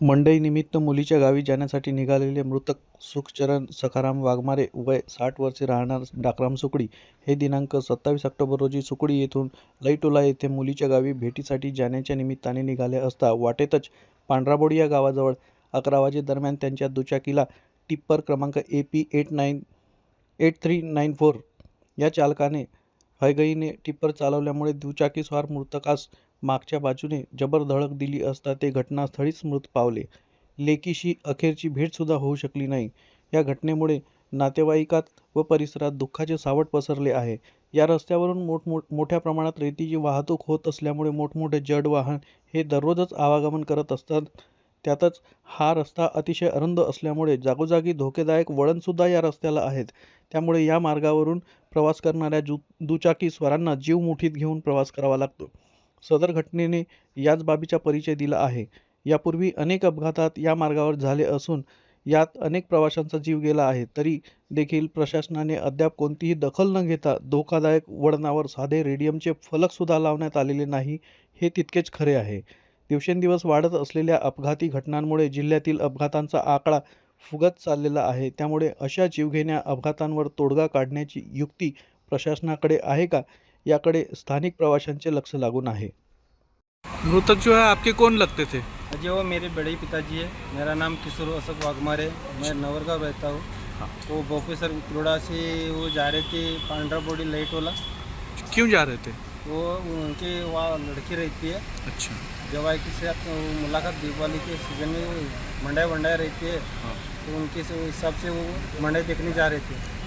मंडईनिमित्त मुलीच्या गावी जाण्यासाठी निघालेले मृतक सुखचरण सखाराम वाघमारे वय साठ वर्षे राहणार डाकराम सुकडी हे दिनांक सत्तावीस ऑक्टोबर रोजी सुकडी येथून लईटोला येथे मुलीच्या गावी भेटीसाठी जाण्याच्या निमित्ताने निघाले असता वाटेतच पांढराबोडी या गावाजवळ अकरा वाजे दरम्यान त्यांच्या दुचाकीला टिप्पर क्रमांक A P eight nine eight three nine four या चालकाने हयगईने टिप्पर चालवल्यामुळे दुचाकीस्वार मृतकास मागच्या बाजूने जबर धडक दिली असता ते घटनास्थळीच मृत पावले. लेकीशी अखेरची भेटसुद्धा होऊ शकली नाही. या घटनेमुळे नातेवाईकात व परिसरात दुःखाचे सावट पसरले आहे. या रस्त्यावरून मोठमोठ मोठ्या प्रमाणात रेतीची वाहतूक होत असल्यामुळे मोठमोठे जड वाहन हे दररोजच आवागमन करत असतात. त्यातच हा रस्ता अतिशय अरुंद असल्यामुळे जागोजागी धोकेदायक वळणसुद्धा या रस्त्याला आहेत. त्यामुळे या मार्गावरून प्रवास करणाऱ्या जु दुचाकीस्वारांना जीव मुठीत घेऊन प्रवास करावा लागतो. सदर घटनेने याच बाबीचा परिचय दिला आहे. यापूर्वी अनेक अपघातात या मार्गावर झाले असून यात अनेक प्रवाशांचा जीव गेला आहे. तरी देखील प्रशासनाने अद्याप कोणतीही दखल न घेता धोकादायक वळणावर साधे रेडियमचे फलकसुद्धा लावण्यात आलेले नाही हे तितकेच खरे आहे. दिवसेंदिवस वाढत असलेल्या अपघाती घटनांमुळे जिल्ह्यातील अपघातांचा आकडा फुगत चाललेला आहे. त्यामुळे अशा जीवघेण्या अपघातांवर तोडगा काढण्याची युक्ती प्रशासनाकडे आहे का? याकडे स्थानिक प्रवाशांचे लक्ष लागून आहे. मृतक जो है आपके कौन लगते थे? जी वो मेरे बड़े ही पिताजी है। मेरा नाम किशोर अशोक वाघमारे मैं नवरगांव रहता हूँ। वो प्रोफेसर कुरोड़ा से वो जा रहे थे पांड्रा बोडी लाइटोला क्यों जा रहे थे? वो उनके वहाँ लड़की रहती है। अच्छा। जवाई के साथ वो मुलाकात दीपावली के सीजन में मंडाई वंडाई रहती है हाँ। तो उनके से हिसाब से वो मंडाई देखने जा रहे थे।